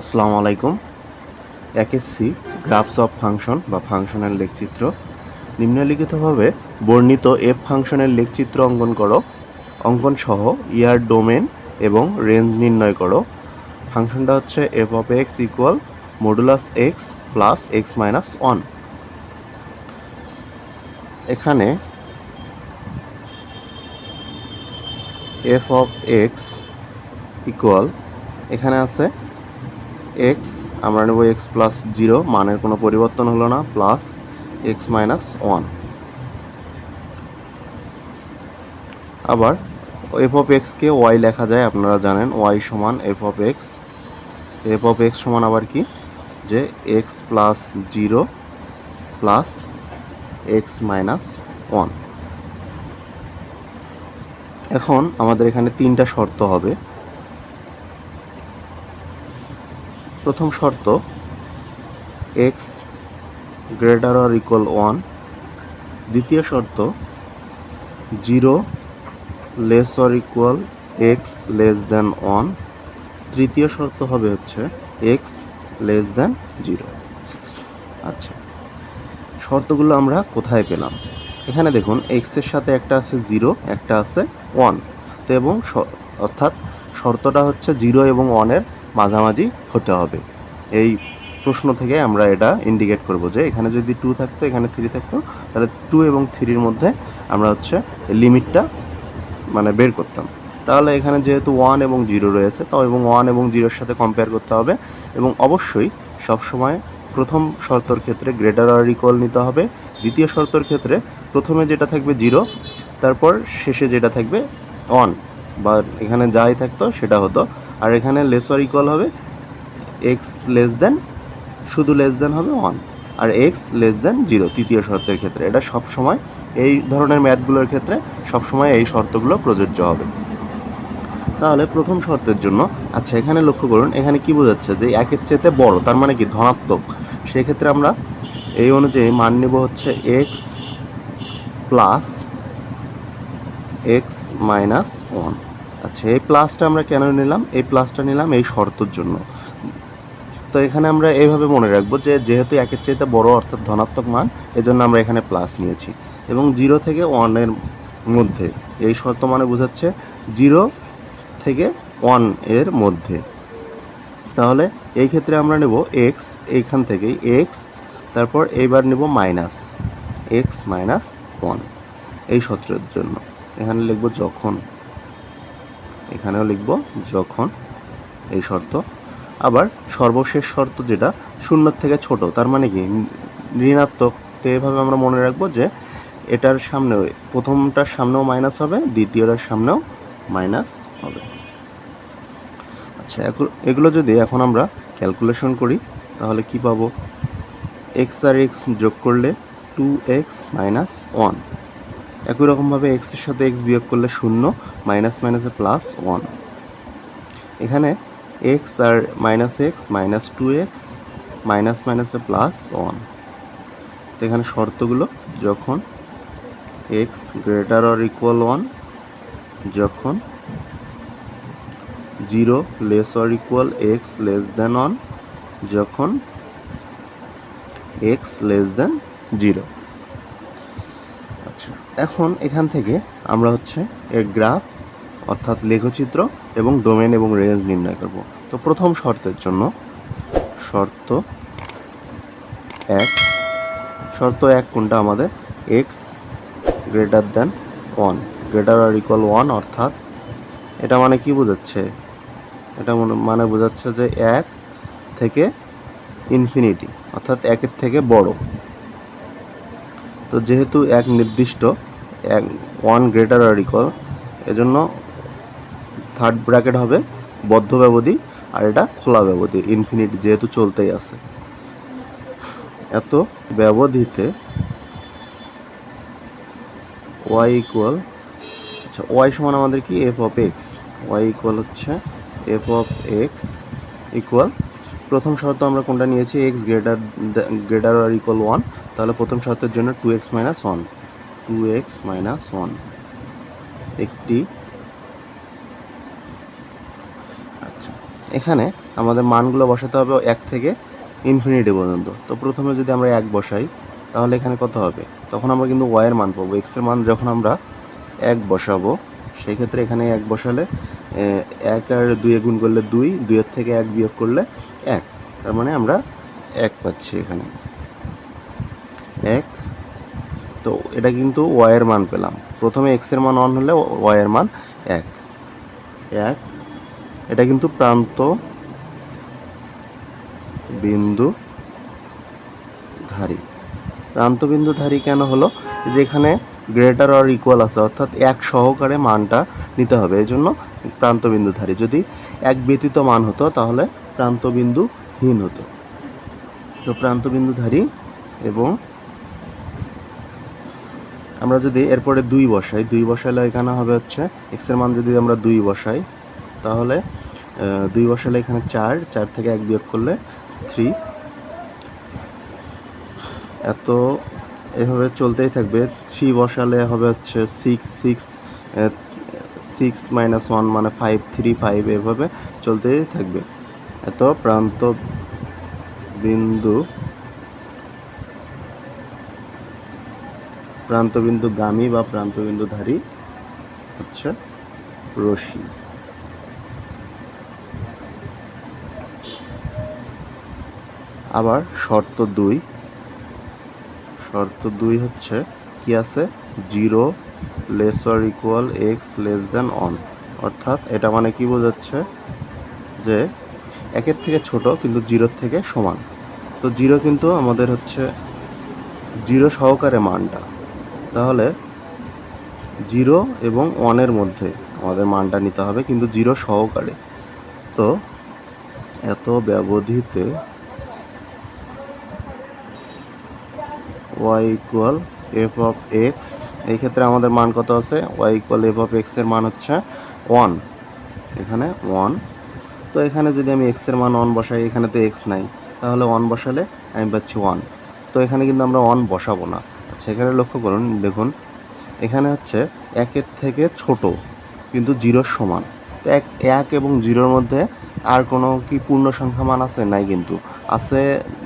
আসসালামু আলাইকুম। SC grasp of function বা ফাংশনের লেখচিত্র। নিম্নলিখিতভাবে বর্ণিত এফ ফাংশনের লেখচিত্র অঙ্কন করো। অঙ্কন সহ ইয়ার ডোমেন এবং রেঞ্জ নির্ণয় করো। ফাংশনটা হচ্ছে F of X equal modulus X plus X minus one এখানে এফ অফ এক্স ইকুয়াল এখানে আছে এক্স আমরা নেব এক্স প্লাস জিরো মানের কোনো পরিবর্তন হলো না প্লাস এক্স মাইনাস ওয়ান আবার এফ অফ এক্সকে ওয়াই লেখা যায়, আপনারা জানেন ওয়াই সমান F of X F of X সমান আবার কি? যে X plus zero plus X minus one এখন আমাদের এখানে তিনটা শর্ত হবে। প্রথম শর্ত X greater or equal one দ্বিতীয় শর্ত zero less or equal X less than one তৃতীয় শর্ত হবে হচ্ছে এক্স লেস দেন জিরো আচ্ছা শর্তগুলো আমরা কোথায় পেলাম? এখানে দেখুন এক্সের সাথে একটা আছে জিরো একটা আছে ওয়ান তো এবং অর্থাৎ শর্তটা হচ্ছে জিরো এবং ওয়ানের মাঝামাঝি হতে হবে। এই প্রশ্ন থেকে আমরা এটা ইন্ডিকেট করব যে এখানে যদি টু থাকতো, এখানে থ্রি থাকতো, তাহলে টু এবং থ্রির মধ্যে আমরা হচ্ছে লিমিটটা মানে বের করতাম। তাহলে এখানে যেহেতু ওয়ান এবং জিরো রয়েছে, তাও এবং ওয়ান এবং জিরোর সাথে কম্পেয়ার করতে হবে এবং অবশ্যই সবসময় প্রথম শর্তর ক্ষেত্রে গ্রেটার আর ইকুয়াল নিতে হবে। দ্বিতীয় শর্তর ক্ষেত্রে প্রথমে যেটা থাকবে জিরো তারপর শেষে যেটা থাকবে ওয়ান বা এখানে যাই থাকতো সেটা হতো আর এখানে লেস আর ইকুয়াল হবে এক্স লেস দেন শুধু লেস দেন হবে ওয়ান আর এক্স লেস দেন জিরো তৃতীয় শর্তের ক্ষেত্রে। এটা সবসময় এই ধরনের ম্যাথগুলোর ক্ষেত্রে সবসময় এই শর্তগুলো প্রযোজ্য হবে। তাহলে প্রথম শর্তের জন্য আচ্ছা এখানে লক্ষ্য করুন, এখানে কি বোঝাচ্ছে যে একের চেয়ে বড়, তার মানে কি ধনাত্মক? সেক্ষেত্রে আমরা এই অনুযায়ী মান নেব হচ্ছে X plus X minus one আচ্ছা এই প্লাসটা আমরা কেন নিলাম? এই প্লাসটা নিলাম এই শর্তর জন্য। তো এখানে আমরা এইভাবে মনে রাখব যে, যেহেতু একের চাইতে বড় অর্থাৎ ধনাত্মক মান, এজন্য আমরা এখানে প্লাস নিয়েছি। এবং জিরো থেকে ওয়ানের মধ্যে, এই শর্ত মানে বোঝাচ্ছে জিরো থেকে ওয়ানের মধ্যে। তাহলে এই ক্ষেত্রে আমরা নেব এক্স এইখান থেকেই এক্স তারপর এইবার নেব মাইনাস এক্স মাইনাস ওয়ান এই সূত্রের জন্য। এখানে লিখব যখন। এখানেও লিখব যখন, এই শর্ত। আবার সর্বশেষ শর্ত যেটা শূন্যর থেকে ছোট, তার মানে কি? ঋণাত্মক তো এভাবে আমরা মনে রাখব যে, এটার সামনেও, প্রথমটার সামনেও মাইনাস হবে, দ্বিতীয়টার সামনেও মাইনাস হবে। আচ্ছা এগুলো- এগুলো যদি এখন আমরা ক্যালকুলেশন করি, তাহলে কি পাবো? এক্স আর এক্স যোগ করলে টু এক্স মাইনাস ওয়ান একই রকমভাবে এক্সের সাথে এক্স বিয়োগ করলে শূন্য মাইনাস মাইনাসে প্লাস ওয়ান এখানে এক্স আর minus X minus two X minus মাইনাসে প্লাস ওয়ান তো এখানে শর্তগুলো, যখন X greater or equal one যখন zero less or equal X less than one যখন এক্স লেস দেন জিরো আচ্ছা এখন এখান থেকে আমরা হচ্ছে এর গ্রাফ, অর্থাৎ লেখচিত্র এবং ডোমেন এবং রেঞ্জ নির্ণয় করব। তো প্রথম শর্তের জন্য শর্ত এক শর্ত এক কোনটা আমাদের? X greater than one greater আর ইকুয়াল ওয়ান অর্থাৎ এটা মানে কি বোঝাচ্ছে? এটা মানে বোঝাচ্ছে যে এক থেকে ইনফিনিটি অর্থাৎ একের থেকে বড়। তো যেহেতু এক নির্দিষ্ট, এক ওয়ান গ্রেটার আর ইকুয়াল এজন্য থার্ড ব্র্যাকেট হবে বদ্ধ ব্যবধি আর এটা খোলা ব্যবধি ইনফিনিটি যেহেতু চলতেই আছে। এত ব্যবধিতে ওয়াই ইকুয়াল আচ্ছা ওয়াই সমান আমাদের কি? F of X Y equal হচ্ছে এফ অফ এক্স ইকুয়াল প্রথম শর্ত আমরা কোনটা নিয়েছি? এক্স গ্রেটার গ্রেটার আর ইকুয়াল ওয়ান তাহলে প্রথম শর্তের জন্য two X minus one two X minus one একটি। আচ্ছা এখানে আমাদের মানগুলো বসাতে হবে এক থেকে ইনফিনিটি পর্যন্ত। তো প্রথমে যদি আমরা এক বসাই, তাহলে এখানে কত হবে? তখন আমরা কিন্তু ওয়াইয়ের মান পাবো। এক্সের মান যখন আমরা এক বসাবো সেই ক্ষেত্রে এখানে এক বসালে এক আর দুয়ে গুণ করলে দুই, দুইয়ের থেকে এক বিয়োগ করলে এক। তার মানে আমরা এক পাচ্ছি এখানে। এক, তো এটা কিন্তু ওয়াইয়ের মান পেলাম। প্রথমে এক্সের মান অন হলে ওয়াইয়ের মান এক। এক, এটা কিন্তু প্রান্ত বিন্দু ধারী। প্রান্ত বিন্দু ধারী কেন হলো? যেখানে গ্রেটার অর ইকুয়াল আছে, অর্থাৎ এক সহকারে মানটা নিতে হবে। এই জন্য প্রান্ত বিন্দু ধারী যদি এক ব্যতীত মান হতো, তাহলে প্রান্ত বিন্দু হীন হতো। তো প্রান্ত বিন্দু এবং আমরা যদি এরপরে দুই বসাই, দুই বসালে এখানে হবে হচ্ছে এক্সের মান যদি আমরা দুই বসাই, তাহলে দুই বসালে এখানে চার চার থেকে এক বিয়োগ করলে থ্রি এত এভাবে চলতেই থাকবে। থ্রি বসালে হবে হচ্ছে six six six minus one মানে ফাইভ থ্রি ফাইভ এভাবে চলতেই থাকবে। এত প্রান্ত বিন্দু প্রান্তবিন্দু গামী বা প্রান্তবিন্দুধারী হচ্ছে রশি আবার শর্ত দুই শর্ত দুই হচ্ছে কি আছে? Zero less or equal X less than one অর্থাৎ এটা মানে কি বোঝাচ্ছে? যে একের থেকে ছোট কিন্তু জিরোর থেকে সমান। তো জিরো কিন্তু আমাদের হচ্ছে জিরো সহকারে মানটা। তাহলে জিরো এবং ওয়ানের মধ্যে আমাদের মানটা নিতে হবে কিন্তু জিরো সহকারে। তো এত ব্যবধিতে Y equal F of X এই ক্ষেত্রে আমাদের মান কত আছে? ওয়াই ইকুয়াল এফ অফ এক্সের মান হচ্ছে ওয়ান এখানে ওয়ান তো এখানে যদি আমি এক্সের মান ওয়ান বসাই, এখানে তো এক্স নাই, তাহলে ওয়ান বসালে আমি পাচ্ছি ওয়ান তো এখানে কিন্তু আমরা ওয়ান বসাবো না। আচ্ছা এখানে লক্ষ্য করুন, দেখুন, এখানে হচ্ছে একের থেকে ছোট, কিন্তু জিরোর সমান। তো এক এক এবং জিরোর মধ্যে আর কোনো কি পূর্ণ সংখ্যা মান আছে? নাই কিন্তু। আছে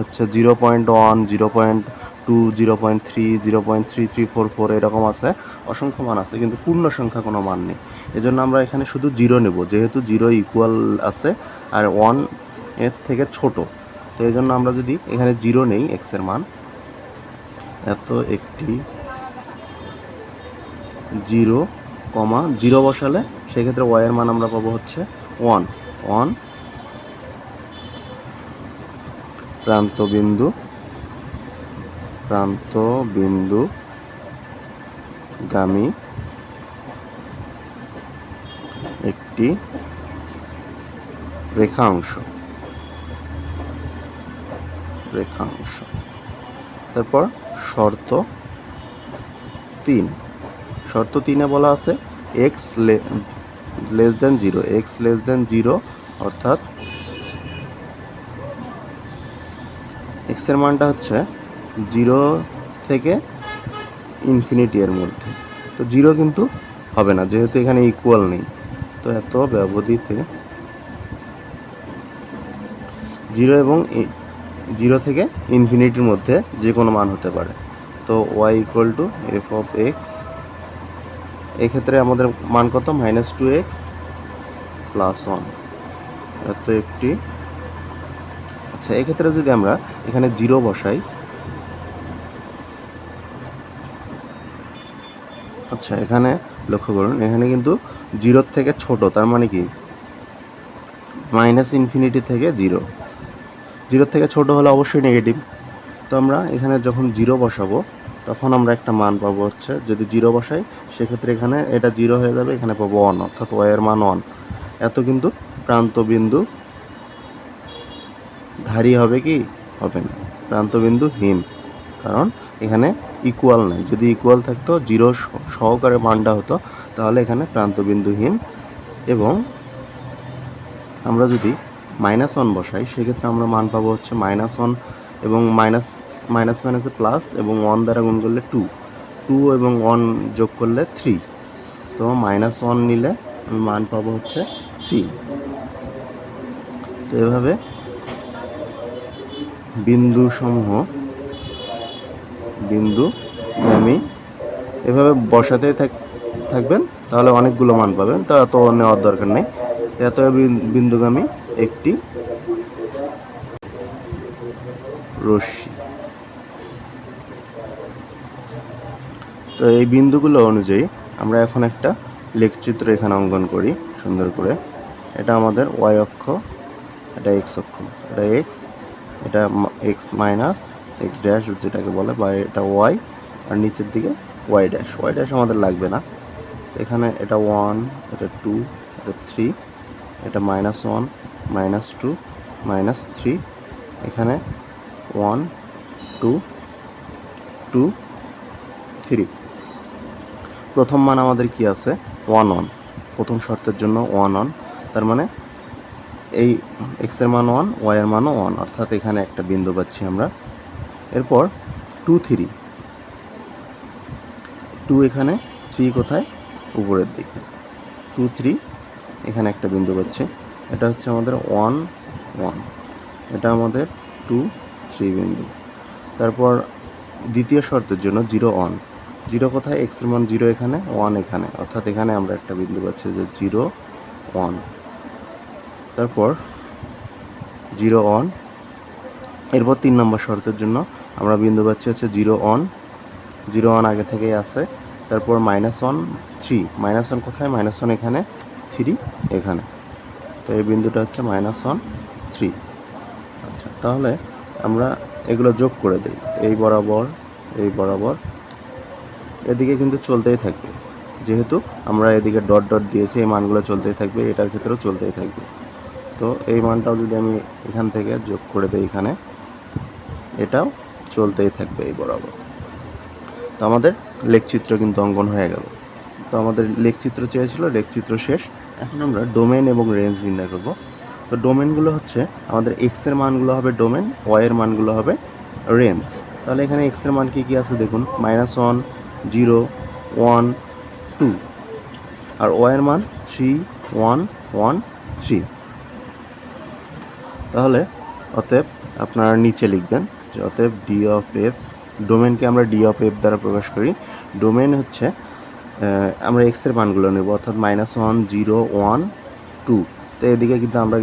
হচ্ছে zero point one zero point two zero point three zero point three three four four এরকম আছে। অসংখ্য মান আছে, কিন্তু পূর্ণ সংখ্যা কোনো মান নেই। এজন্য আমরা এখানে শুধু জিরো নেব, যেহেতু জিরো ইকুয়াল আছে আর ওয়ানের থেকে ছোট। তো এই জন্য আমরা যদি এখানে জিরো নেই এক্সের মান, এত একটি জিরো কমা জিরো বসালে সেক্ষেত্রে ওয়াইয়ের মান আমরা পাবো হচ্ছে ওয়ান ওয়ান প্রান্ত বিন্দু প্রান্ত বিন্দু গামী একটি রেখাংশ। রেখাংশ। তারপর শর্ত তিন। শর্ত তিনে বলা আছে X less than zero X less than zero অর্থাৎ এক্সের মানটা হচ্ছে জিরো থেকে ইনফিনিটি এর মধ্যে। তো জিরো কিন্তু হবে না, যেহেতু এখানে ইকুয়াল নেই। তো এত ব্যবধিতে জিরো এবং জিরো থেকে ইনফিনিটির মধ্যে যে কোনো মান হতে পারে। তো Y equal to F of X এক্ষেত্রে আমাদের মান কত? Minus two X plus one এত একটি আচ্ছা এক্ষেত্রে যদি আমরা এখানে জিরো বসাই আচ্ছা এখানে লক্ষ্য করুন, এখানে কিন্তু জিরোর থেকে ছোট, তার মানে কি? মাইনাস ইনফিনিটি থেকে জিরো। জিরোর থেকে ছোট হলে অবশ্যই নেগেটিভ। তো আমরা এখানে যখন জিরো বসাবো, তখন আমরা একটা মান পাবো হচ্ছে, যদি জিরো বসাই, সেক্ষেত্রে এখানে এটা জিরো হয়ে যাবে, এখানে পাবো ওয়ান অর্থাৎ ওয়ের মান ওয়ান এত কিন্তু প্রান্ত বিন্দু ধারী হবে কি? হবে না। প্রান্ত বিন্দু হীন। কারণ এখানে ইকুয়াল নাই। যদি ইকুয়াল থাকতো জিরো সহকারে মানটা হতো, তাহলে এখানে প্রান্ত বিন্দুহীন এবং আমরা যদি মাইনাস ওয়ান বসাই, সেক্ষেত্রে আমরা মান পাবো হচ্ছে মাইনাস ওয়ান এবং মাইনাস মাইনাস মাইনাসে প্লাস এবং ওয়ান দ্বারা গুণ করলে টু টু এবং ওয়ান যোগ করলে থ্রি তো মাইনাস ওয়ান নিলে আমি মান পাবো হচ্ছে থ্রি তো এভাবে বিন্দু সমূহ বিন্দু গামী এভাবে বসাতে থাক- থাকবেন, তাহলে অনেকগুলো মান পাবেন, তা এত নেওয়ার দরকার নেই। এত বিন- বিন্দুগামী একটি রশ্মি। তো এই বিন্দুগুলো অনুযায়ী আমরা এখন একটা লেখচিত্র এখানে অঙ্কন করি, সুন্দর করে। এটা আমাদের ওয়াই অক্ষ, এটা এক্স অক্ষ, এটা এক্স এটা এক্স মাইনাস এক্স ড্যাশ যেটাকে বলে, বা এটা ওয়াই আর নিচের দিকে ওয়াই ড্যাশ ওয়াই ড্যাশ আমাদের লাগবে না। এখানে এটা ওয়ান এটা টু এটা থ্রি এটা minus one minus two minus three এখানে ওয়ান টু টু থ্রি প্রথম মান আমাদের কি আছে? ওয়ান ওয়ান প্রথম শর্তের জন্য ওয়ান ওয়ান তার মানে এই এক্সের মান ওয়ান ওয়াই এর মানও ওয়ান অর্থাৎ এখানে একটা বিন্দু পাচ্ছি আমরা। এরপর টু থ্রি টু এখানে থ্রি কোথায়? উপরের দিকে। টু থ্রি এখানে একটা বিন্দু পাচ্ছে। এটা হচ্ছে আমাদের ওয়ান ওয়ান এটা আমাদের টু থ্রি বিন্দু। তারপর দ্বিতীয় শর্তের জন্য জিরো ওয়ান জিরো কোথায়? এক্সের মান জিরো এখানে ওয়ান এখানে। অর্থাৎ এখানে আমরা একটা বিন্দু পাচ্ছি যে জিরো ওয়ান তারপর জিরো ওয়ান এরপর তিন নম্বর শর্তের জন্য আমরা বিন্দু পাচ্ছি হচ্ছে জিরো ওয়ান জিরো ওয়ান আগে থেকেই আছে, তারপর minus one three minus one কোথায়? মাইনাস ওয়ান এখানে থ্রি এখানে। তো এই বিন্দুটা হচ্ছে মাইনাস ওয়ান থ্রি আচ্ছা তাহলে আমরা এগুলো যোগ করে দিই, এই বরাবর এই বরাবর। এদিকে কিন্তু চলতেই থাকবে, যেহেতু আমরা এদিকে ডট ডট দিয়েছি, এই মানগুলো চলতেই থাকবে, এটার ক্ষেত্রেও চলতেই থাকবে। তো এই মানটাও যদি আমি এখান থেকে যোগ করে দিই এখানে, এটাও চলতেই থাকবে এই বরাবর। তো আমাদের লেখচিত্র কিন্তু অঙ্কন হয়ে গেল। তো আমাদের লেখচিত্র চেয়েছিল, লেখচিত্র শেষ। এখন আমরা ডোমেন এবং রেঞ্জ নির্ণয় করব। তো ডোমেনগুলো হচ্ছে, আমাদের এক্সের মানগুলো হবে ডোমেন ওয়াই এর মানগুলো হবে রেঞ্জ তাহলে এখানে এক্সের মান কী কী আছে দেখুন minus one zero one two আর ওয়াই এর মান থ্রি ওয়ান ওয়ান থ্রি তাহলে অতএব আপনারা নিচে লিখবেন। অতএব ডি অফ এফ ডোমেনকে আমরা ডি অফ এফ দ্বারা প্রকাশ করি। ডোমেন হচ্ছে আমরা এক্সের মানগুলো নেব, অর্থাৎ minus one zero one two তো এদিকে কিন্তু আমরা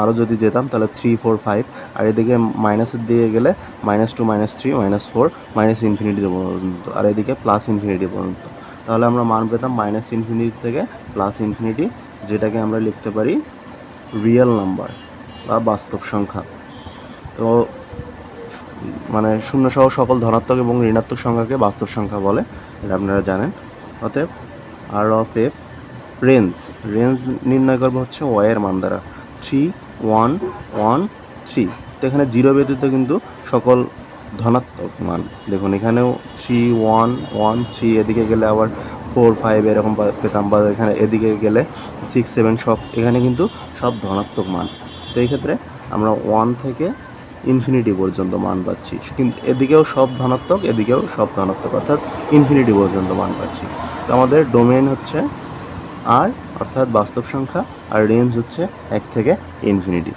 আরও যদি যেতাম, তাহলে থ্রি ফোর ফাইভ আর এদিকে মাইনাসের দিকে গেলে minus two minus three minus four minus infinity পর্যন্ত। আর এদিকে প্লাস ইনফিনিটি পর্যন্ত। তাহলে আমরা মান পেতাম মাইনাস ইনফিনিটি থেকে প্লাস ইনফিনিটি যেটাকে আমরা লিখতে পারি রিয়েল নাম্বার বা বাস্তব সংখ্যা। তো মানে শূন্য সহ সকল ধনাত্মক এবং ঋণাত্মক সংখ্যাকে বাস্তব সংখ্যা বলে, এটা আপনারা জানেন। অতএব R of F range range নির্ণয় করব হচ্ছে ওয়াইয়ের মান দ্বারা। থ্রি ওয়ান ওয়ান থ্রি তো এখানে জিরো ব্যতীত কিন্তু সকল ধনাত্মক মান। দেখুন, এখানেও থ্রি ওয়ান ওয়ান থ্রি এদিকে গেলে আবার ফোর ফাইভ এরকম পেতাম বা এখানে এদিকে গেলে সিক্স সেভেন সব এখানে কিন্তু সব ধনাত্মক মান। তো এই ক্ষেত্রে আমরা ওয়ান থেকে ইনফিনিটি পর্যন্ত মান পাচ্ছি। কিন্তু এদিকেও সব ধনাত্মক, এদিকেও সব ধনাত্মক, অর্থাৎ ইনফিনিটি পর্যন্ত মান পাচ্ছি। তো আমাদের ডোমেন হচ্ছে আর অর্থাৎ বাস্তব সংখ্যা, আর রেঞ্জ হচ্ছে এক থেকে ইনফিনিটি